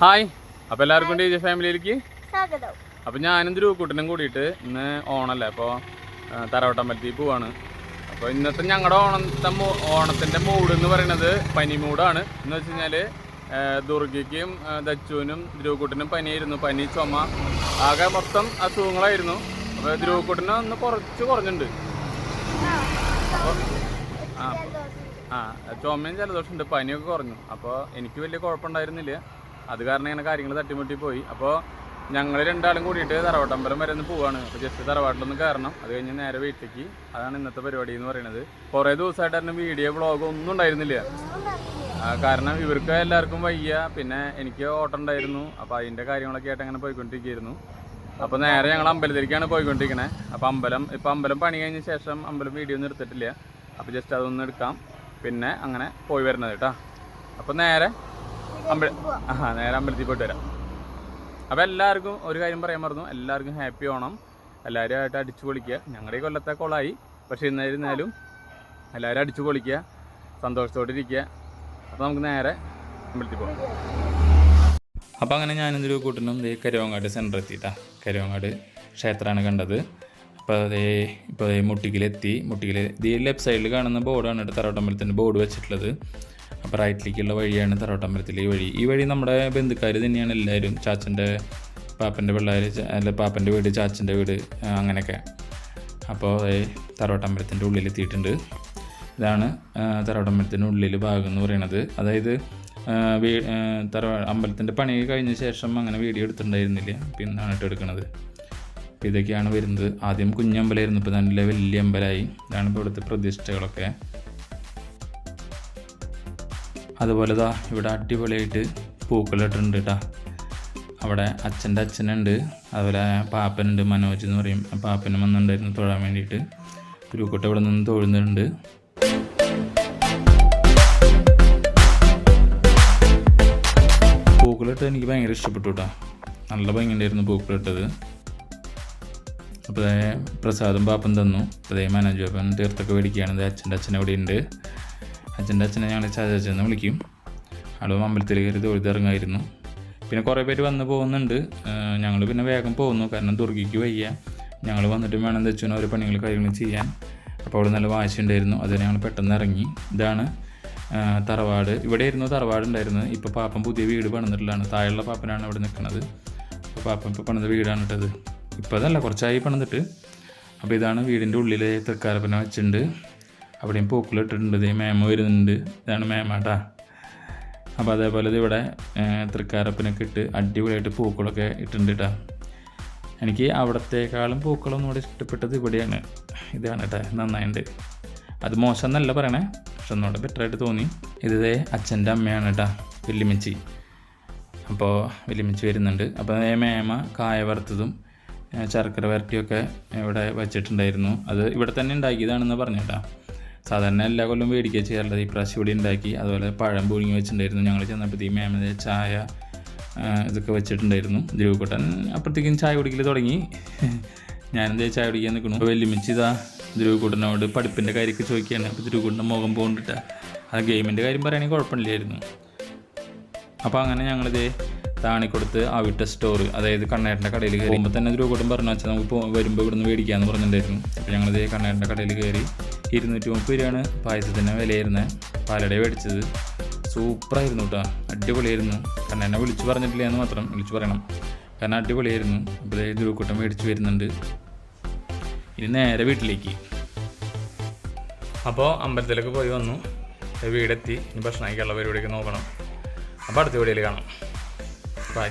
Hi. അപ്പോൾ എല്ലാവർക്കും D J ഫാമിലിയിലേക്ക്? സ്വാഗതം. അപ്പോൾ ഞാനും ധ്രുവക്കൂട്ടനും കൂടിയിട്ട് ഇന്ന് ഓണല്ലേ? അപ്പോൾ തറവട്ടമ്പലത്തിൽ പോവാണ്. അപ്പോൾ ഇന്നത്തെ ഞങ്ങളുടെ ഓണത്തെ ഓണത്തിന്റെ ഓണത്തിന്റെ മൂഡ് എന്ന് പറയുന്നത് പനി മൂടാണ് എന്ന് വെച്ച് കഴിഞ്ഞാൽ ദുർഗയ്ക്കും ദച്ചുവിനും ധ്രുവക്കൂട്ടനും പനിയായിരുന്നു. പനി ചുമ ആകെ മൊത്തം അസുഖങ്ങളായിരുന്നു. അപ്പോൾ ധ്രുവക്കൂട്ടന് ഒന്ന് കുറച്ച് കുറഞ്ഞിട്ടുണ്ട്. ആ ആ ചുമയും ജലദോഷമുണ്ട്. പനിയൊക്കെ കുറഞ്ഞു. അപ്പോൾ എനിക്ക് വലിയ കുഴപ്പമുണ്ടായിരുന്നില്ല. അത് കാരണം ഇങ്ങനെ കാര്യങ്ങൾ തട്ടിമുട്ടി പോയി അപ്പോൾ ഞങ്ങൾ രണ്ടാളും കൂടിയിട്ട് തറവാട്ടമ്പലം വരെ ഒന്ന് പോവാണ്. അപ്പോൾ ജസ്റ്റ് തറവാട്ടിലൊന്ന് കയറണം അത് കഴിഞ്ഞ് നേരെ വീട്ടിലേക്ക്. അതാണ് ഇന്നത്തെ പരിപാടി എന്ന് പറയുന്നത് കുറേ ദിവസമായിട്ടായിരുന്നു വീഡിയോ വ്ളോഗ് ഒന്നും ഉണ്ടായിരുന്നില്ല. കാരണം ഇവർക്ക് എല്ലാവർക്കും വയ്യ. പിന്നെ എനിക്ക് ഓട്ടം ഉണ്ടായിരുന്നു. അപ്പോൾ അതിന്റെ കാര്യങ്ങളൊക്കെ ആയിട്ട് അങ്ങനെ പോയിക്കൊണ്ടിരിക്കുകയായിരുന്നു. അപ്പോൾ നേരെ ഞങ്ങൾ അമ്പലത്തിലേക്കാണ് പോയിക്കൊണ്ടിരിക്കണേ. അപ്പോൾ അമ്പലം ഇപ്പോൾ അമ്പലം പണി കഴിഞ്ഞ ശേഷം അമ്പലം വീഡിയോ ഒന്നും എടുത്തിട്ടില്ല. അപ്പോൾ ജസ്റ്റ് അതൊന്ന് എടുക്കാം. പിന്നെ അങ്ങനെ പോയി വരുന്നത് കേട്ടോ. അപ്പോൾ നേരെ അമ്പല ആ നേരെ അമ്പലത്തിൽ പോയിട്ട് വരാം. അപ്പോൾ എല്ലാവർക്കും ഒരു കാര്യം പറയാൻ മറന്നു. എല്ലാവർക്കും ഹാപ്പി ഓണം എല്ലാവരും ആയിട്ട് അടിച്ചു പൊളിക്കുക. ഞങ്ങളുടെ ഈ കൊല്ലത്തെ കൊളായി. പക്ഷേ ഇന്നായിരുന്നാലും എല്ലാവരും അടിച്ചു പൊളിക്കുക. സന്തോഷത്തോടെ ഇരിക്കുക. അപ്പോൾ നമുക്ക് നേരെ അമ്പലത്തിൽ പോകാം അപ്പോൾ അങ്ങനെ ഞാനിതൊരു കൂട്ടനും ദേ കരുവങ്ങാട് സെന്റർ എത്തിയിട്ടാ. കരുവങ്ങാട് ക്ഷേത്രമാണ് കണ്ടത്. അപ്പോൾ അതേ ഇപ്പോൾ മുട്ടിക്കിലെത്തി. മുട്ടിക്കിൽ ദേ ലെഫ്റ്റ് സൈഡിൽ കാണുന്ന ബോർഡാണ് തറവട്ടമ്പലത്തിന്റെ ബോർഡ് വെച്ചിട്ടുള്ളത്. അപ്പോൾ റൈറ്റിലേക്കുള്ള വഴിയാണ് തറവട്ടമ്പലത്തിലെ ഈ വഴി. ഈ വഴി നമ്മുടെ ബന്ധുക്കാർ തന്നെയാണ് എല്ലാവരും. ചാച്ചന്റെ പാപ്പന്റെ പിള്ളേർ അല്ല പാപ്പന്റെ വീട് ചാച്ചന്റെ വീട് അങ്ങനെയൊക്കെ. അപ്പോൾ തറവട്ടമ്പലത്തിന്റെ ഉള്ളിലെത്തിയിട്ടുണ്ട്. ഇതാണ് തറവട്ടമ്പലത്തിന്റെ ഉള്ളിൽ ഭാഗം എന്ന് പറയുന്നത് അതായത് വീ തറ അമ്പലത്തിന്റെ പണി കഴിഞ്ഞ ശേഷം അങ്ങനെ വീഡിയോ എടുത്തിട്ടുണ്ടായിരുന്നില്ല. പിന്നാണ് ഇട്ട് എടുക്കുന്നത് അപ്പോൾ ഇതൊക്കെയാണ് വരുന്നത്. ആദ്യം കുഞ്ഞമ്പലമായിരുന്നു ഇപ്പോൾ നല്ല വലിയ അമ്പലമായി ഇതാണ് ഇപ്പോൾ ഇവിടുത്തെ പ്രതിഷ്ഠകളൊക്കെ. അതുപോലെ ദാ ഇവിടെ അടിപൊളിയായിട്ട് പൂക്കളിട്ടുണ്ട് കേട്ടോ അവിടെ അച്ഛന്റെ അച്ഛനുണ്ട് അതുപോലെ പാപ്പനുണ്ട് മനോജ് എന്ന് പറയും. പാപ്പനും വന്നിട്ടുണ്ടായിരുന്നു തൊഴാൻ വേണ്ടിയിട്ട്. കുരുക്കോട്ട് ഇവിടെ നിന്ന് തൊഴുന്നുണ്ട്. പൂക്കളിട്ട് എനിക്ക് ഭയങ്കര ഇഷ്ടപ്പെട്ടു കേട്ടോ നല്ല ഭംഗി ഉണ്ടായിരുന്നു പൂക്കളിട്ടത്. അപ്പോൾ പ്രസാദം പാപ്പൻ തന്നു. അതേ മനോജ് പാപ്പൻ തീർത്തൊക്കെ മേടിക്കുകയാണ്. അച്ഛന്റെ അച്ഛൻ അവിടെ ഉണ്ട് അച്ഛന്റെ അച്ഛനെ ഞങ്ങൾ ചാച്ചാച്ചെന്ന് വിളിക്കും. ആളും അമ്പലത്തിൽ കയറി തൊഴുതിറങ്ങായിരുന്നു പിന്നെ കുറേ പേര് വന്ന് പോകുന്നുണ്ട്. ഞങ്ങൾ പിന്നെ വേഗം പോകുന്നു. കാരണം ദുർഗയ്ക്ക് വയ്യ. ഞങ്ങൾ വന്നിട്ട് വേണം തെച്ചുവിന് ഓരോ പണികൾ കാര്യങ്ങൾ ചെയ്യാൻ. അപ്പോൾ അവിടെ നല്ല വാശി ഉണ്ടായിരുന്നു അത് ഞങ്ങൾ പെട്ടെന്ന് ഇറങ്ങി. ഇതാണ് തറവാട്. ഇവിടെ ആയിരുന്നു തറവാട് ഉണ്ടായിരുന്നത്. ഇപ്പോൾ പാപ്പൻ പുതിയ വീട് പണിതിട്ടുള്ളതാണ്. താഴെയുള്ള പാപ്പനാണ് അവിടെ നിൽക്കുന്നത്. അപ്പോൾ പാപ്പൻ ഇപ്പോൾ പണിത വീടാണ് ഇട്ടത് ഇപ്പോൾ അതല്ല കുറച്ചായി പണിതിട്ട്. അപ്പോൾ ഇതാണ് വീടിന്റെ ഉള്ളിലെ തൃക്കാരപ്പന വെച്ചിട്ടുണ്ട്. അവിടെയും പൂക്കളിട്ടിട്ടുണ്ട് ഇതേ മേമ വരുന്നുണ്ട്. ഇതാണ് മേമാട്ടാ. അപ്പോൾ അതേപോലെ ഇവിടെ തൃക്കാരപ്പനൊക്കെ ഇട്ട് അടിപൊളിയായിട്ട് പൂക്കളൊക്കെ ഇട്ടിട്ടുണ്ട് കേട്ടോ എനിക്ക് അവിടത്തേക്കാളും പൂക്കളൊന്നും കൂടെ ഇഷ്ടപ്പെട്ടത് ഇവിടെയാണ്. ഇതാണ് കേട്ടോ നന്നായിട്ടുണ്ട് അത് മോശം എന്നല്ല പറയണേ പക്ഷെ ഒന്നുകൂടെ ബെറ്ററായിട്ട് തോന്നി. ഇതേ അച്ഛന്റെ അമ്മയാണ് കേട്ടോ വെല്ലുമിച്ചി. അപ്പോൾ വെല്ലുമിച്ചി വരുന്നുണ്ട്. അപ്പോൾ മേമ കായ വറുത്തതും ശർക്കര വരട്ടിയൊക്കെ ഇവിടെ വെച്ചിട്ടുണ്ടായിരുന്നു. അത് ഇവിടെ തന്നെ ഉണ്ടാക്കിയതാണെന്ന് പറഞ്ഞു കേട്ടോ. സാധാരണ എല്ലാ കൊല്ലം മേടിക്കുക ചെയ്യാറുള്ളത്. ഈ പ്രാവശ്യം ഇവിടെ ഉണ്ടാക്കി. അതുപോലെ പഴം പുഴുങ്ങി വെച്ചിട്ടുണ്ടായിരുന്നു. ഞങ്ങൾ ചെന്നപ്പോഴത്തേക്കും മേമ ചായ ഇതൊക്കെ വെച്ചിട്ടുണ്ടായിരുന്നു. ധ്രുവക്കുട്ടൻ അപ്പോഴത്തേക്കും ചായ കുടിക്കൽ തുടങ്ങി. ഞാനെന്തേ ചായ കുടിക്കാൻ നിൽക്കണു വെല്ലുമിച്ച് ഇതാ ധ്രുവക്കുട്ടനോട് പഠിപ്പിന്റെ കാര്യമൊക്കെ ചോദിക്കുകയാണ് അപ്പോൾ ധ്രുവക്കുട്ടന്റെ മുഖം പോകണ്ടിട്ട് അത് ഗെയിമിന്റെ കാര്യം പറയുകയാണെങ്കിൽ കുഴപ്പമില്ലായിരുന്നു. അപ്പോൾ അങ്ങനെ ഞങ്ങളിത് താണിക്കൊടുത്ത് അവിട്ട സ്റ്റോർ അതായത് കണ്ണേട്ടന്റെ കടയിൽ കയറി തന്നെ ധ്രുവക്കൂട്ടം പറഞ്ഞു വെച്ചാൽ നമുക്ക് വരുമ്പോൾ ഇവിടുന്ന് മേടിക്കാമെന്ന് പറഞ്ഞിട്ടുണ്ടായിരുന്നു. അപ്പോൾ ഞങ്ങളിത് കണ്ണേട്ടന്റെ കടയിൽ കയറി ഇരുന്നൂറ്റി മുപ്പത് രൂപയാണ് പായസത്തിന്റെ വിലയായിരുന്നത് പാലട മേടിച്ചത്. സൂപ്പറായിരുന്നു കേട്ടോ അടിപൊളിയായിരുന്നു. കാരണം എന്നെ വിളിച്ചു പറഞ്ഞിട്ടില്ല എന്ന് മാത്രം വിളിച്ചു പറയണം. കാരണം അടിപൊളിയായിരുന്നു. അപ്പോൾ ധ്രുവക്കൂട്ടം മേടിച്ച് വരുന്നുണ്ട്. ഇനി നേരെ വീട്ടിലേക്ക്. അപ്പോൾ അമ്പലത്തിലേക്ക് പോയി വന്നു. വീടെത്തി. ഇനി ഭക്ഷണം കഴിക്കാനുള്ള പരിപാടിയൊക്കെ നോക്കണം. അപ്പോൾ അടുത്ത വീഡിയോയിൽ കാണാം. ബൈ